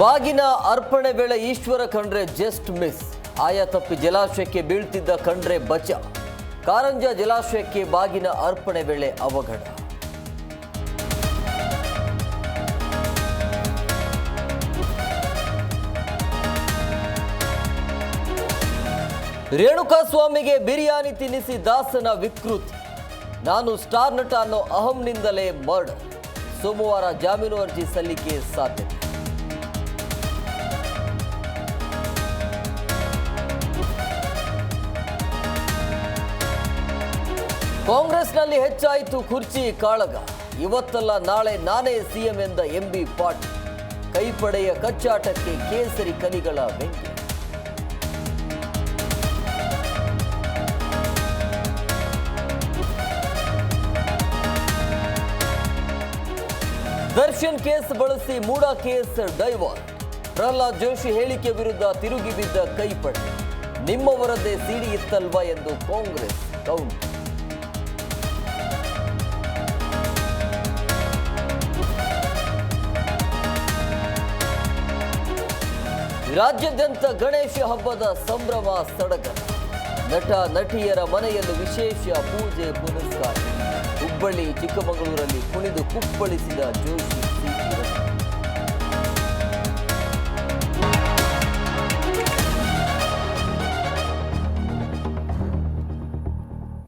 ಬಾಗಿನ ಅರ್ಪಣೆ ವೇಳೆ ಈಶ್ವರ ಖಂಡ್ರೆ ಜಸ್ಟ್ ಮಿಸ್ ಆಯ ತಪ್ಪಿ ಜಲಾಶಯಕ್ಕೆ ಬೀಳ್ತಿದ್ದ ಖಂಡ್ರೆ ಬಚ. ಕಾರಂಜ ಜಲಾಶಯಕ್ಕೆ ಬಾಗಿನ ಅರ್ಪಣೆ ವೇಳೆ ಅವಘಡ. ರೇಣುಕಾ ಸ್ವಾಮಿಗೆ ಬಿರಿಯಾನಿ ತಿನ್ನಿಸಿ ದಾಸನ ವಿಕೃತಿ. ನಾನು ಸ್ಟಾರ್ ನಟ ಅನ್ನೋ ಅಹಂನಿಂದಲೇ ಮರ್ಡರ್ ಸೋಮವಾರ ಜಾಮೀನು ಅರ್ಜಿ ಸಲ್ಲಿಕೆ ಸಾಧ್ಯತೆ. ಕಾಂಗ್ರೆಸ್ನಲ್ಲಿ ಹೆಚ್ಚಾಯಿತು ಕುರ್ಚಿ ಕಾಳಗ. ಇವತ್ತಲ್ಲ ನಾಳೆ ನಾನೇ ಸಿಎಂ ಎಂದ ಎಂಬಿ ಪಾಟೀಲ್. ಕೈಪಡೆಯ ಕಚ್ಚಾಟಕ್ಕೆ ಕೇಸರಿ ಕನಿಗಳ ಬೆಂಕಿ. ದರ್ಶನ್ ಕೇಸ್ ಬಳಸಿ ಮೂಡ ಕೇಸ್ ಡೈವರ್ ಪ್ರಹ್ಲಾದ್ ಜೋಶಿ ಹೇಳಿಕೆ ವಿರುದ್ಧ ತಿರುಗಿ ಬಿದ್ದ ಕೈಪಡೆ. ನಿಮ್ಮವರದ್ದೇ ಸಿಡಿ ಇತ್ತಲ್ವಾ ಎಂದು ಕಾಂಗ್ರೆಸ್ ಕೌಂಟ್ ರಾಜ್ಯಾದ್ಯಂತ ಗಣೇಶ ಹಬ್ಬದ ಸಂಭ್ರಮ ಸಡಗರ ನಟ, ನಟಿಯರ ಮನೆಯಲ್ಲಿ ವಿಶೇಷ ಪೂಜೆ ಪುನಸ್ಕಾರ ಹುಬ್ಬಳ್ಳಿ ಚಿಕ್ಕಮಗಳೂರಲ್ಲಿ ಕುಣಿದು ಕುಪ್ಪಳಿಸಿದ ಜೋಶಿ.